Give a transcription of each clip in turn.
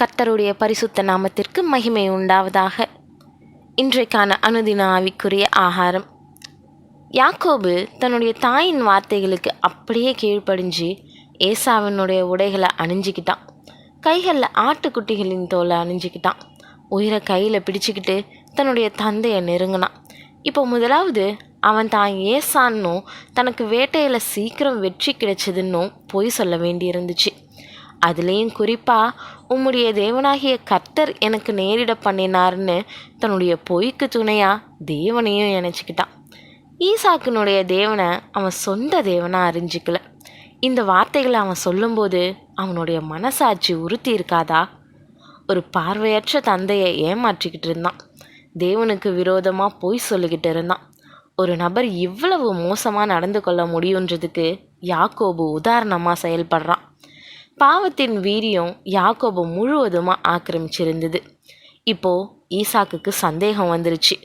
கர்த்தருடைய பரிசுத்த நாமத்திற்கு மகிமை உண்டாவதாக. இன்றைக்கான அனுதின ஆவிக்குரிய ஆகாரம். யாக்கோபு தன்னுடைய தாயின் வார்த்தைகளுக்கு அப்படியே கீழ்ப்படிஞ்சு ஏசாவினுடைய உடைகளை அணிஞ்சிக்கிட்டான். கைகளில் ஆட்டுக்குட்டிகளின் தோலை அணிஞ்சிக்கிட்டான். உயிரை கையில் பிடிச்சிக்கிட்டு தன்னுடைய தந்தையை நெருங்கினான். இப்போ முதலாவது அவன் தான் ஏசான்னும் தனக்கு வேட்டையில் சீக்கிரம் வெற்றி கிடைச்சதுன்னும் பொய் சொல்ல வேண்டியிருந்துச்சு. அதுலேயும் குறிப்பாக உம்முடைய தேவனாகிய கர்த்தர் எனக்கு நேரிட பண்ணினார்னு தன்னுடைய பொய்க்கு துணையாக தேவனையும் நினச்சிக்கிட்டான். ஈசாக்கினுடைய தேவனை அவன் சொந்த தேவனாக அறிஞ்சிக்கல. இந்த வார்த்தைகளை அவன் சொல்லும்போது அவனுடைய மனசாட்சி உறுத்தி இருக்காதா? ஒரு பார்வையற்ற தந்தையை ஏமாற்றிக்கிட்டு இருந்தான். தேவனுக்கு விரோதமாக பொய் சொல்லிக்கிட்டு இருந்தான். ஒரு நபர் இவ்வளவு மோசமாக நடந்து கொள்ள முடியுன்றதுக்கு யாக்கோபு உதாரணமாக செயல்படுறான். பாவத்தின் வீரியம் யாக்கோபு முழுவதுமாக ஆக்கிரமிச்சிருந்தது. இப்போது ஈசாக்குக்கு சந்தேகம் வந்துருச்சு.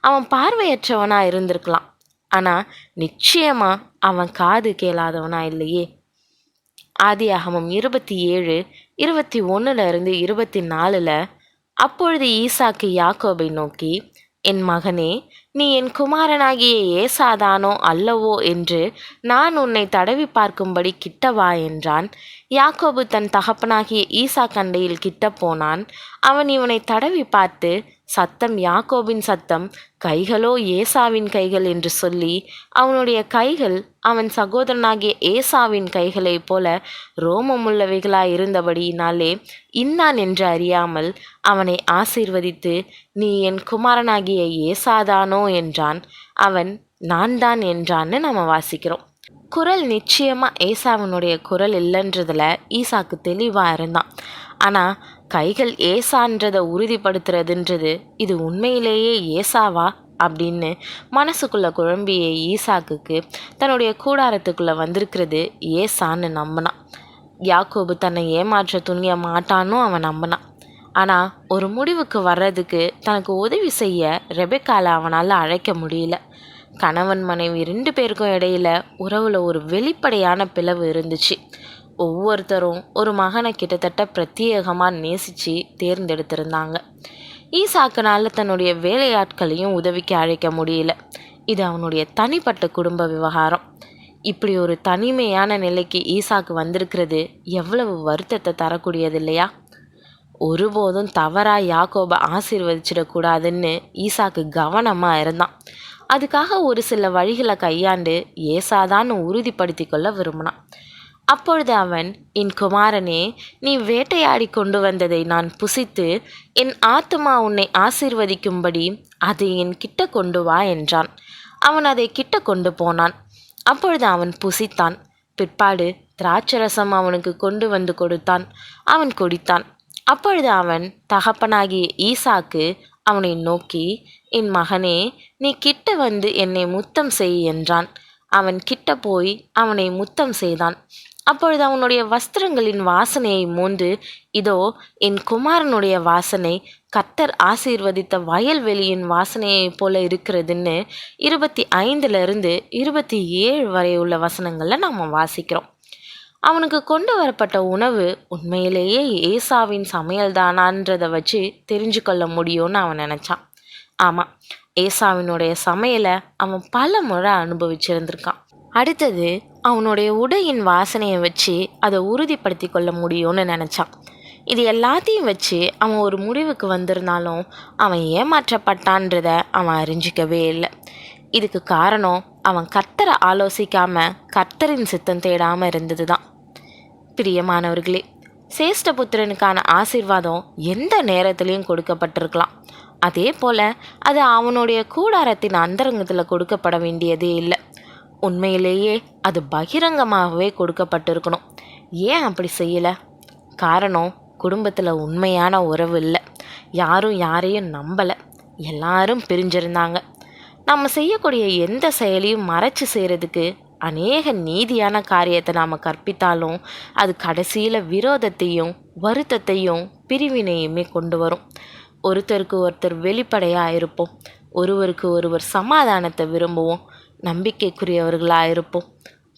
அவன் பார்வையற்றவனாக இருந்திருக்கலாம். ஆனால் நிச்சயமாக அவன் காது கேளாதவனா இல்லையே. ஆதியாகமம் இருபத்தி ஏழு இருபத்தி ஒன்றுல இருந்து இருபத்தி நாலில் அப்பொழுது ஈசாக்கு யாக்கோபை நோக்கி என் மகனே நீ என் குமாரனாகிய ஏசாதானோ அல்லவோ என்று நான் உன்னை தடவி பார்க்கும்படி கிட்ட வா என்றான். யாக்கோபு தன் தகப்பனாகிய ஈசா கண்டையில் கிட்ட போனான். அவன் இவனை தடவி பார்த்து சத்தம் யாக்கோபின் சத்தம் கைகளோ ஏசாவின் கைகள் என்று சொல்லி அவனுடைய கைகள் அவன் சகோதரனாகிய ஏசாவின் கைகளைப் போல ரோமமுள்ளவைகளாய் இருந்தபடியினாலே இன்னான் என்று அறியாமல் அவனை ஆசீர்வதித்து நீ என் குமாரனாகிய ஏசாதானோ? என்றான். அவன் நான் தான் என்றான்னு நம்ம வாசிக்கிறோம். குரல் நிச்சயமாக ஏசாவினுடைய குரல் இல்லைன்றதில் ஈசாக்கு தெளிவாக இருந்தான். ஆனால் கைகள் ஏசான்றதை உறுதிப்படுத்துறதுன்றது இது உண்மையிலேயே ஏசாவா? அப்படின்னு மனசுக்குள்ளே குழம்பிய ஈசாக்குக்கு தன்னுடைய கூடாரத்துக்குள்ளே வந்திருக்கிறது ஏசான்னு நம்பினான். யாக்கோபு தன்னை ஏமாற்ற துணிய மாட்டான்னு அவன் நம்பினான். ஆனால் ஒரு முடிவுக்கு வர்றதுக்கு தனக்கு உதவி செய்ய ரெபெக்கால அவனால் அழைக்க முடியல. கணவன் மனைவி ரெண்டு பேருக்கும் இடையில உறவில் ஒரு வெளிப்படையான பிளவு இருந்துச்சு. ஒவ்வொருத்தரும் ஒரு மகனை கிட்டத்தட்ட பிரத்யேகமாக நேசித்து தேர்ந்தெடுத்திருந்தாங்க. ஈசாக்கனால் தன்னுடைய வேலையாட்களையும் உதவிக்கு அழைக்க முடியல. இது அவனுடைய தனிப்பட்ட குடும்ப விவகாரம். இப்படி ஒரு தனிமையான நிலைக்கு ஈசாக்கு வந்திருக்கிறது எவ்வளவு வருத்தத்தை தரக்கூடியது இல்லையா ஒருபோதும் தவறாக யாக்கோபை ஆசீர்வதிச்சிடக்கூடாதுன்னு ஈசாக்கு கவனமாக இருந்தான். அதுக்காக ஒரு சில வழிகளை கையாண்டு ஏசாதான்னு உறுதிப்படுத்தி கொள்ள விரும்பினான். அப்பொழுது அவன் என் குமாரனே நீ வேட்டையாடி கொண்டு வந்ததை நான் புசித்து என் ஆத்மா உன்னை ஆசீர்வதிக்கும்படி அதை என் கிட்ட கொண்டு வா என்றான். அவன் அதை கிட்ட கொண்டு போனான். அப்பொழுது அவன் புசித்தான். பிற்பாடு திராட்சரசம் அவனுக்கு கொண்டு வந்து கொடுத்தான். அவன் குடித்தான். அப்பொழுது அவன் தகப்பனாகிய ஈசாக்கு அவனை நோக்கி என் மகனே நீ கிட்ட வந்து என்னை முத்தம் செய் என்றான். அவன் கிட்ட போய் அவனை முத்தம் செய்தான். அப்பொழுது அவனுடைய வஸ்திரங்களின் வாசனையை மோந்து இதோ என் குமாரனுடைய வாசனை கத்தர் ஆசீர்வதித்த வயல்வெளியின் வாசனையைப் போல இருக்கிறதுன்னு இருபத்தி ஐந்துலேருந்து இருபத்தி ஏழு வரை உள்ள வசனங்களில் நாம் வாசிக்கிறோம். அவனுக்கு கொண்டு வரப்பட்ட உணவு உண்மையிலேயே ஏசாவின் சமையல் தானான்றதை வச்சு தெரிஞ்சு கொள்ள முடியும்னு அவன் நினச்சான். ஆமாம் ஏசாவினுடைய சமையலை அவன் பல முறை அனுபவிச்சிருந்திருக்கான். அடுத்தது அவனுடைய உடையின் வாசனையை வச்சு அதை உறுதிப்படுத்தி கொள்ள முடியும்னு நினச்சான். இது எல்லாத்தையும் வச்சு அவன் ஒரு முடிவுக்கு வந்திருந்தாலும் அவன் ஏமாற்றப்பட்டான்றத அவன் அறிஞ்சிக்கவே இல்லை. இதுக்கு காரணம் அவன் கர்த்தரை ஆலோசிக்காம கர்த்தரின் சித்தம் தேடாமல் இருந்தது தான் பிரியமானவர்களே சேஷ்டபுத்திரனுக்கான ஆசீர்வாதம் எந்த நேரத்துலையும் கொடுக்கப்பட்டிருக்கலாம். அதே போல் அது அவனுடைய கூடாரத்தின் அந்தரங்கத்தில் கொடுக்கப்பட வேண்டியதே இல்லை. உண்மையிலேயே அது பகிரங்கமாகவே கொடுக்கப்பட்டிருக்கணும். ஏன் அப்படி செய்யலை? காரணம் குடும்பத்தில் உண்மையான உறவு இல்லை. யாரும் யாரையும் நம்பலை. எல்லாரும் பிரிஞ்சிருந்தாங்க. நம்ம செய்யக்கூடிய எந்த செயலையும் மறைச்சு செய்கிறதுக்கு அநேக நீதியான காரியத்தை நாம் கற்பித்தாலும் அது கடைசியில் விரோதத்தையும் வருத்தத்தையும் பிரிவினையுமே கொண்டு வரும். ஒருத்தருக்கு ஒருத்தர் வெளிப்படையாக இருப்போம். ஒருவருக்கு ஒருவர் சமாதானத்தை விரும்புவோம். நம்பிக்கைக்குரியவர்களாக இருப்போம்.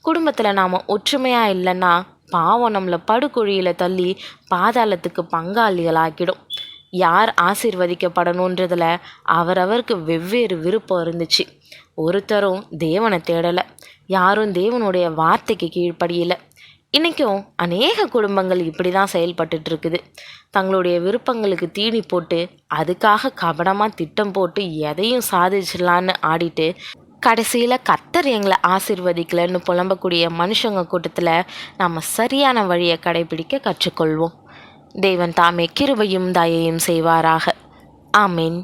குடும்பத்தில் நாம் ஒற்றுமையாக இல்லைன்னா பாவம் நம்மளை படுகுழியில் தள்ளி பாதாளத்துக்கு பங்காளிகளாக்கிடும். யார் ஆசீர்வதிக்கப்படணுன்றதில் அவரவருக்கு வெவ்வேறு விருப்பம் இருந்துச்சு. ஒருத்தரும் தேவனை தேடலை. யாரும் தேவனுடைய வார்த்தைக்கு கீழ்ப்படியலை. இன்றைக்கும் அநேக குடும்பங்கள் இப்படி தான் செயல்பட்டுட்டு இருக்குது தங்களுடைய விருப்பங்களுக்கு தீனி போட்டு அதுக்காக கபடமாக திட்டம் போட்டு எதையும் சாதிச்சிடலான்னு ஆடிட்டு கடைசியில் கத்தர் எங்களை ஆசிர்வதிக்கலன்னு புலம்பக்கூடிய மனுஷங்க கூட்டத்தில் நம்ம சரியான வழியை கடைபிடிக்க கற்றுக்கொள்வோம். தேவன் தாமே கிருபையும் தயையும் செய்வாராக. ஆமீன்.